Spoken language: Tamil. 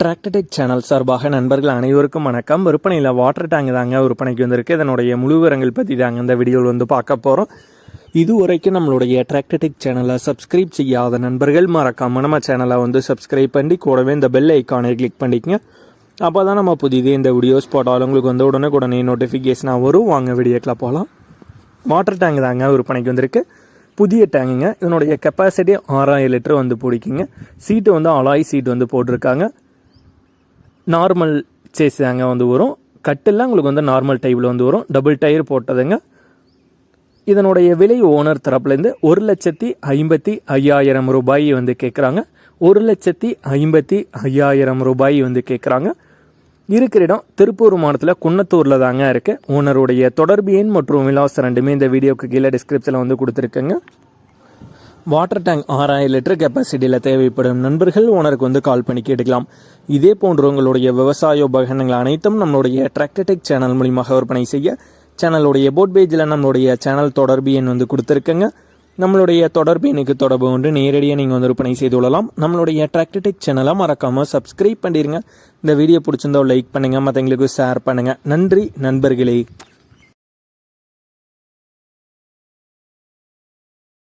டிராக்டடெக் சேனல் சார்பாக நண்பர்கள் அனைவருக்கும் வணக்கம். விற்பனையில் வாட்டர் டேங்க் தாங்க விற்பனைக்கு வந்திருக்கு. இதனுடைய முழு விவரங்கள் பற்றி தாங்க இந்த வீடியோவில் வந்து பார்க்க போகிறோம் இதுவரைக்கும் நம்மளுடைய டிராக்டடெக் சேனலை சப்ஸ்கிரைப் செய்யாத நண்பர்கள் மறக்காம நம்ம சேனலை வந்து சப்ஸ்கிரைப் பண்ணி கூடவே இந்த பெல் ஐக்கானை கிளிக் பண்ணிக்கங்க. அப்போ தான் நம்ம புதிதே இந்த வீடியோஸ் போட்டாலும் உங்களுக்கு வந்து உடனுக்குடனே நோட்டிஃபிகேஷனாக வரும். வாங்க வீடியோக்கில் போகலாம் வாட்டர் டேங்க் தாங்க விற்பனைக்கு வந்திருக்கு. புதிய டேங்குங்க இதனுடைய கெப்பாசிட்டி ஆறாயிரம் லிட்டர் வந்து பிடிக்குங்க. சீட்டு வந்து அலாய் சீட் வந்து போட்டிருக்காங்க. நார்மல் சேஸ் தாங்க வந்து வரும். கட்டெல்லாம் உங்களுக்கு வந்து நார்மல் டைப்பில் வந்து வரும். டபுள் டயர் போட்டதுங்க. இதனுடைய விலை ஓனர் தரப்புலேருந்து ஒரு லட்சத்தி ஐம்பத்தி ஐயாயிரம் ரூபாய் வந்து கேட்குறாங்க. ஒரு லட்சத்தி ஐம்பத்தி ஐயாயிரம் ரூபாய் வந்து கேட்குறாங்க. இருக்கிற இடம் திருப்பூர் மாவட்டத்தில் குன்னத்தூரில் தாங்க இருக்குது ஓனருடைய தொடர்பு எண் மற்றும் விலாசம் ரெண்டுமே இந்த வீடியோக்கு கீழே டிஸ்கிரிப்ஷனில் வந்து கொடுத்துருக்கேங்க. வாட்டர் டேங்க் ஆறாயிரம் லிட்டர் கெப்பாசிட்டியில் தேவைப்படும் நண்பர்கள் ஓனருக்கு வந்து கால் பண்ணி கேட்டுக்கலாம். இதே போன்று உங்களுடைய விவசாய உபகரணங்கள் அனைத்தும் நம்மளுடைய டிராக்டர்டெக் சேனல் மூலியமாக விற்பனை செய்ய சேனலுடைய போட் பேஜில் நம்மளுடைய சேனல் தொடர்பு எண் வந்து கொடுத்துருக்கங்க. நம்மளுடைய தொடர்பு எண்ணுக்கு தொடர்பு கொண்டு நேரடியாக நீங்கள் வந்து விற்பனை செய்து கொள்ளலாம். நம்மளுடைய டிராக்டர்டெக் சேனலை மறக்காமல் சப்ஸ்கிரைப் பண்ணிடுங்க இந்த வீடியோ பிடிச்சிருந்தோ லைக் பண்ணுங்கள் மற்றவங்களுக்கு ஷேர் பண்ணுங்கள் நன்றி நண்பர்களே.